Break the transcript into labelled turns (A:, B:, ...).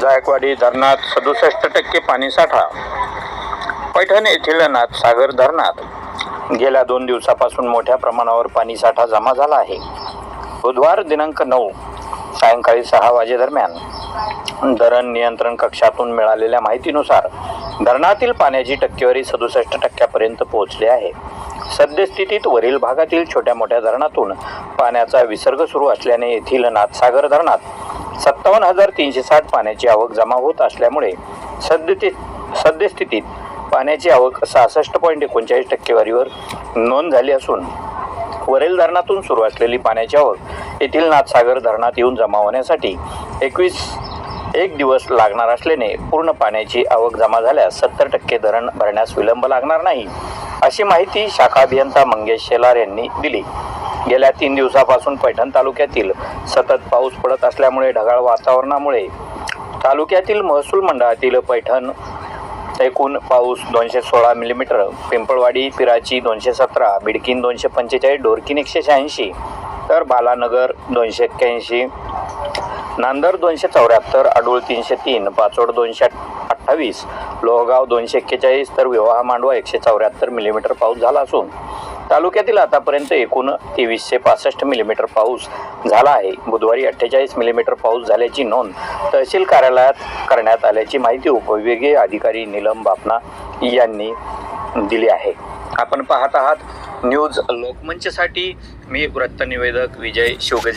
A: जायकवाडी धरणात सदुसष्ट टक्के पाणीसाठा पैठण येथील नाथसागर धरणात. गेल्या दोन दिवसापासून मोठ्या प्रमाणावर पाणीसाठा जमा झाला आहे. बुधवार दिनांक नऊ सायंकाळी सहा वाजेदरम्यान धरण नियंत्रण कक्षातून मिळालेल्या माहितीनुसार धरणातील पाण्याची टक्केवारी सदुसष्ट टक्क्यापर्यंत पोहोचली आहे. सद्यस्थितीत वरील भागातील छोट्या मोठ्या धरणातून पाण्याचा विसर्ग सुरू असल्याने येथील नाथसागर धरणात सत्तावन्न हजार तीनशे साठ पाण्याची आवक जमा होत असल्यामुळे सद्यस्थित सद्यस्थितीत पाण्याची आवक सहासष्ट पॉईंट एकोणचाळीस टक्केवारीवर नोंद झाली असून वरील धरणातून सुरू असलेली पाण्याची आवक येथील नाथसागर धरणात येऊन जमा होण्यासाठी एकवीस एक दिवस लागणार असल्याने पूर्ण पाण्याची आवक जमा झाल्यास सत्तर टक्के धरण भरण्यास विलंब लागणार नाही अशी माहिती शाखा अभियंता मंगेश शेलार यांनी दिली. गेल्या तीन दिवसापासून पैठण तालुक्यातील सतत पाऊस पडत असल्यामुळे ढगाळ वातावरणामुळे तालुक्यातील महसूल मंडळातील पैठण एकूण पाऊस दोनशे सोळा मिलीमीटर पिंपळवाडी पिराची दोनशे सतरा बिडकीन दोनशे पंचेचाळीस ढोरकीन एकशे शहाऐंशी तर बालानगर दोनशे एक्क्याऐंशी नांदर दोनशे चौऱ्याहत्तर आडूळ तीनशे तीन पाचोड दोनशे अठ्ठावीस लोहगाव दोनशे एक्केचाळीस तर विवाह मांडवा एकशे चौऱ्याहत्तर मिलीमीटर पाऊस झाला असून तालुक्यातील आतापर्यंत एकूण तेवीसशे पासष्ट मिलीमीटर पाऊस झाला आहे. बुधवारी अठ्ठेचाळीस मिलीमीटर पाऊस झाल्याची नोंद तहसील कार्यालयात करण्यात आल्याची माहिती उपविभागीय अधिकारी नीलम बापना यांनी दिली आहे. आपण पाहत आहात न्यूज लोकमंचसाठी मी वृत्तनिवेदक विजय शिवगजे